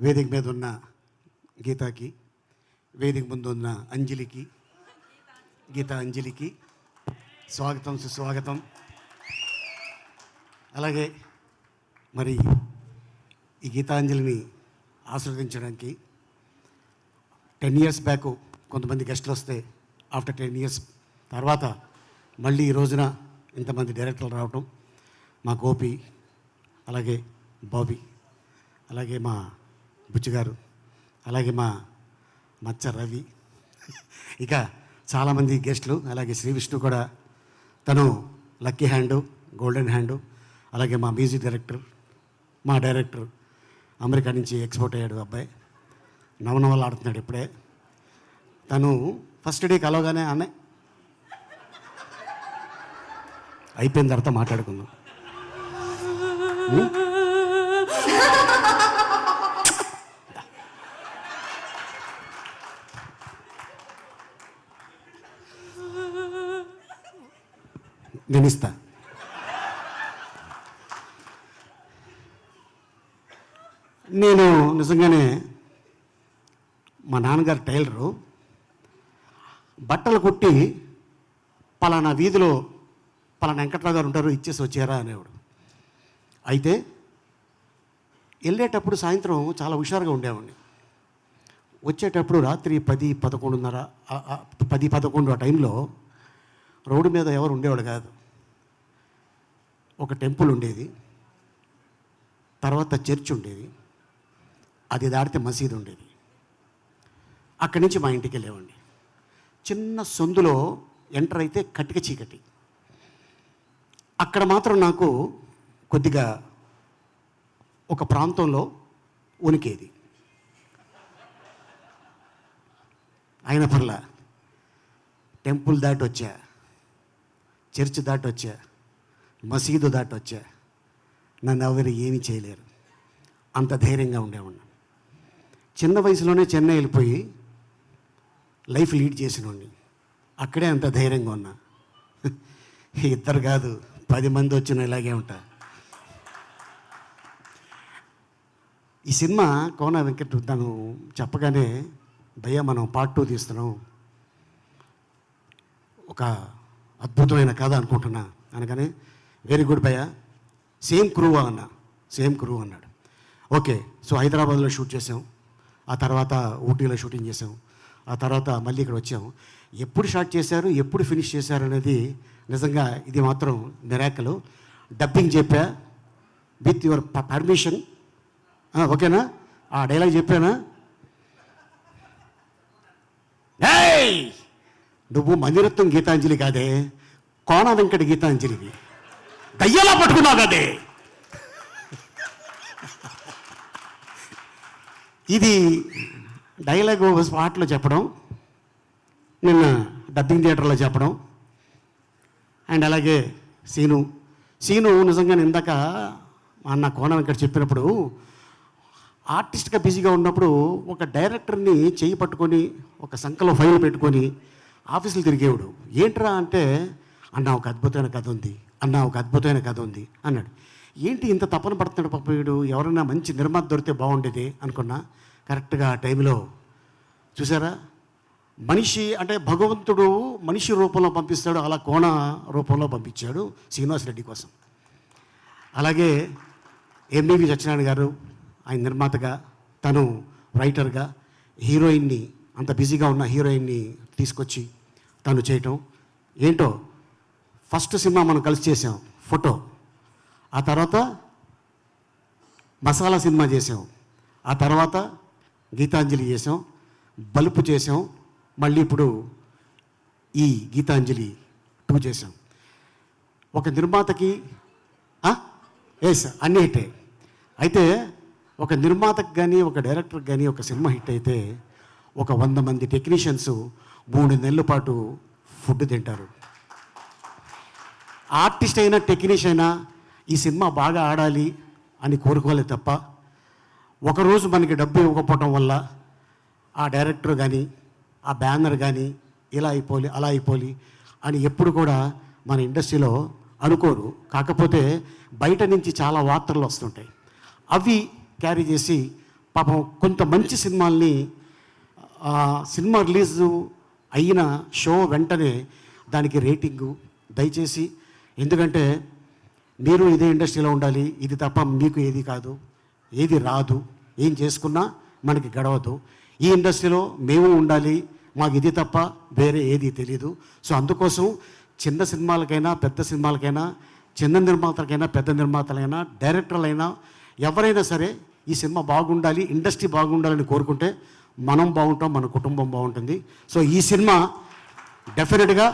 వేదిక మీద ఉన్న గీతాకి వేదిక ముందు ఉన్న అంజలికి గీతా అంజలికి స్వాగతం సుస్వాగతం. అలాగే మరి ఈ గీతాంజలిని ఆస్వాదించడానికి టెన్ ఇయర్స్ బ్యాక్ కొంతమంది గెస్టులు వస్తే ఆఫ్టర్ టెన్ ఇయర్స్ తర్వాత మళ్ళీ ఈ రోజున ఇంతమంది డైరెక్టర్లు రావటం మా గోపి అలాగే బాబీ అలాగే మా బుచ్చిగారు అలాగే మా మచ్చ రవి. ఇక చాలామంది గెస్టులు అలాగే శ్రీ విష్ణు కూడా. తను లక్కీ హ్యాండు గోల్డెన్ హ్యాండు అలాగే మా మ్యూజిక్ డైరెక్టర్ మా డైరెక్టర్ అమెరికా నుంచి ఎక్స్పోర్ట్ అయ్యాడు అబ్బాయి. నవనవలు ఆడుతున్నాడు ఇప్పుడే. తను ఫస్ట్ డే కలవగానే అన్నయ్య. అయిపోయిన తర్వాత మాట్లాడుకుందాం. నేను నేను నిజంగానే మా నాన్నగారు టైలరు. బట్టలు కుట్టి పలానా వీధిలో పలానా వెంకట్రావు గారు ఉంటారు ఇచ్చేసి వచ్చారా అనేవాడు. అయితే వెళ్ళేటప్పుడు సాయంత్రం చాలా హుషారుగా ఉండేవాడిని. వచ్చేటప్పుడు రాత్రి పది పదకొండున్నర పది పదకొండు ఆ టైంలో రోడ్డు మీద ఎవరు ఉండేవాడు కాదు. ఒక టెంపుల్ ఉండేది. తర్వాత చర్చ్ ఉండేది. అది దాటితే మసీదు ఉండేది. అక్కడి నుంచి మా ఇంటికి వెళ్ళేవండి చిన్న సందులో ఎంటర్ అయితే కటిక చీకటి. అక్కడ మాత్రం నాకు కొద్దిగా ఒక ప్రాంతంలో ఉనికేది. అయిన పర్లా. టెంపుల్ దాటి వచ్చా. చర్చ్ దాటొచ్చా? వచ్చా మసీదు దాటొచ్చా? వచ్చా నన్ను ఎవరు ఏమీ చేయలేరు. అంత ధైర్యంగా ఉండేవాడిని. చిన్న వయసులోనే చెన్నై వెళ్ళిపోయి లైఫ్ లీడ్ చేసినోడిని. అక్కడే అంత ధైర్యంగా ఉన్నా. ఇద్దరు కాదు పది మంది వచ్చిన ఇలాగే ఉంటా. ఈ సినిమా కోన వెంకట్ తను చెప్పగానే భయ్య మనం పార్ట్ టూ తీస్తున్నాం. ఒక అద్భుతమైన కథ అనుకుంటున్నా. అనగానే వెరీ గుడ్ భయ్య. సేమ్ క్రూ అన్న. సేమ్ క్రూ అన్నాడు. ఓకే సో హైదరాబాద్లో షూట్ చేసాం ఆ తర్వాత ఊటీలో షూటింగ్ చేసాం ఆ తర్వాత మళ్ళీ ఇక్కడ వచ్చాం. ఎప్పుడు షార్ట్ చేశారు ఎప్పుడు ఫినిష్ చేశారు అనేది నిజంగా ఇది మాత్రం నిరాకలు డబ్బింగ్ చెప్పా విత్ యువర్ పర్మిషన్. ఓకేనా? ఆ డైలాగ్ చెప్పానా? Hey! నువ్వు మణిరత్నం గీతాంజలి కాదే కోన వెంకట గీతాంజలివి. దయ్యలా పట్టుకున్నావు కదే. ఇది డైలాగ్ స్పాట్లో చెప్పడం నిన్న డబ్బింగ్ థియేటర్లో చెప్పడం అండ్ అలాగే సీను. సీను నిజంగా ఇందాక మా అన్న కోణం ఇక్కడ చెప్పినప్పుడు ఆర్టిస్ట్గా బిజీగా ఉన్నప్పుడు ఒక డైరెక్టర్ని చేయి పట్టుకొని ఒక సంఖలో ఫైల్ పెట్టుకొని ఆఫీసులు తిరిగేవాడు. ఏంట్రా అంటే అన్న ఒక అద్భుతమైన కథ ఉంది అన్న ఒక అద్భుతమైన కథ ఉంది అన్నాడు. ఏంటి ఇంత తపన పడుతున్నాడు పాప వీడు? ఎవరైనా మంచి నిర్మాత దొరికితే బాగుండేది అనుకున్నా. కరెక్ట్గా ఆ టైంలో చూసారా? మనిషి అంటే భగవంతుడు మనిషి రూపంలో పంపిస్తాడు అలా కోణ రూపంలో పంపించాడు శ్రీనివాస్ రెడ్డి కోసం. అలాగే ఎంబీవి సత్యనారాయణ గారు ఆయన నిర్మాతగా తను రైటర్గా హీరోయిన్ని అంత బిజీగా ఉన్న హీరోయిన్ని తీసుకొచ్చి తను చేయటం. ఏంటో ఫస్ట్ సినిమా మనం కలిసి చేసాం ఫోటో. ఆ తర్వాత మసాలా సినిమా చేసాం. ఆ తర్వాత గీతాంజలి చేసాం బలుపు చేసాం మళ్ళీ ఇప్పుడు ఈ గీతాంజలి టూ చేసాం. ఒక నిర్మాతకి ఎస్ అన్నీ హిట్టే అయితే ఒక నిర్మాతకు కానీ ఒక డైరెక్టర్కి కానీ ఒక సినిమా హిట్ అయితే ఒక వంద మంది టెక్నీషియన్స్ మూడు నెలల పాటు ఫుడ్ తింటారు. ఆర్టిస్ట్ అయినా టెక్నీషియన్ అయినా ఈ సినిమా బాగా ఆడాలి అని కోరుకోవాలి తప్ప ఒకరోజు మనకి డబ్బు ఇవ్వకపోవటం వల్ల ఆ డైరెక్టర్ కానీ ఆ బ్యానర్ కానీ ఇలా అయిపోలి అలా అయిపోలి అని ఎప్పుడు కూడా మన ఇండస్ట్రీలో అనుకోరు. కాకపోతే బయట నుంచి చాలా వార్తలు వస్తుంటాయి. అవి క్యారీ చేసి పాపం కొంత మంచి సినిమాల్ని ఆ సినిమా రిలీజ్ అయిన షో వెంటనే దానికి రేటింగు దయచేసి ఎందుకంటే మీరు ఇదే ఇండస్ట్రీలో ఉండాలి ఇది తప్ప మీకు ఏది కాదు ఏది రాదు ఏం చేసుకున్నా మనకి గడవదు. ఈ ఇండస్ట్రీలో మేము ఉండాలి మాకు ఇది తప్ప వేరే ఏది తెలియదు సో అందుకోసం చిన్న సినిమాలకైనా పెద్ద సినిమాలకైనా చిన్న నిర్మాతలకైనా పెద్ద నిర్మాతలైనా డైరెక్టర్లైనా ఎవరైనా సరే ఈ సినిమా బాగుండాలి ఇండస్ట్రీ బాగుండాలని కోరుకుంటే మనం బాగుంటాం మన కుటుంబం బాగుంటుంది. సో ఈ సినిమా డెఫినెట్గా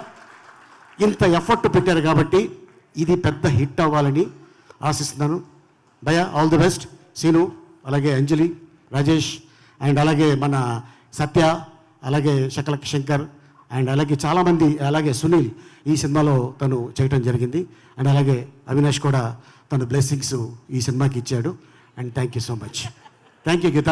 ఇంత ఎఫర్ట్ పెట్టారు కాబట్టి ఇది పెద్ద హిట్ అవ్వాలని ఆశిస్తున్నాను. భయ ఆల్ ది బెస్ట్ సీను అలాగే అంజలి రాజేష్ అండ్ అలాగే మన సత్య అలాగే శకలక్ శంకర్ అండ్ అలాగే చాలామంది అలాగే సునీల్ ఈ సినిమాలో తను చేయటం జరిగింది. అండ్ అలాగే అవినాష్ కూడా తన బ్లెస్సింగ్స్ ఈ సినిమాకి ఇచ్చాడు. And thank you so much thank you Geetha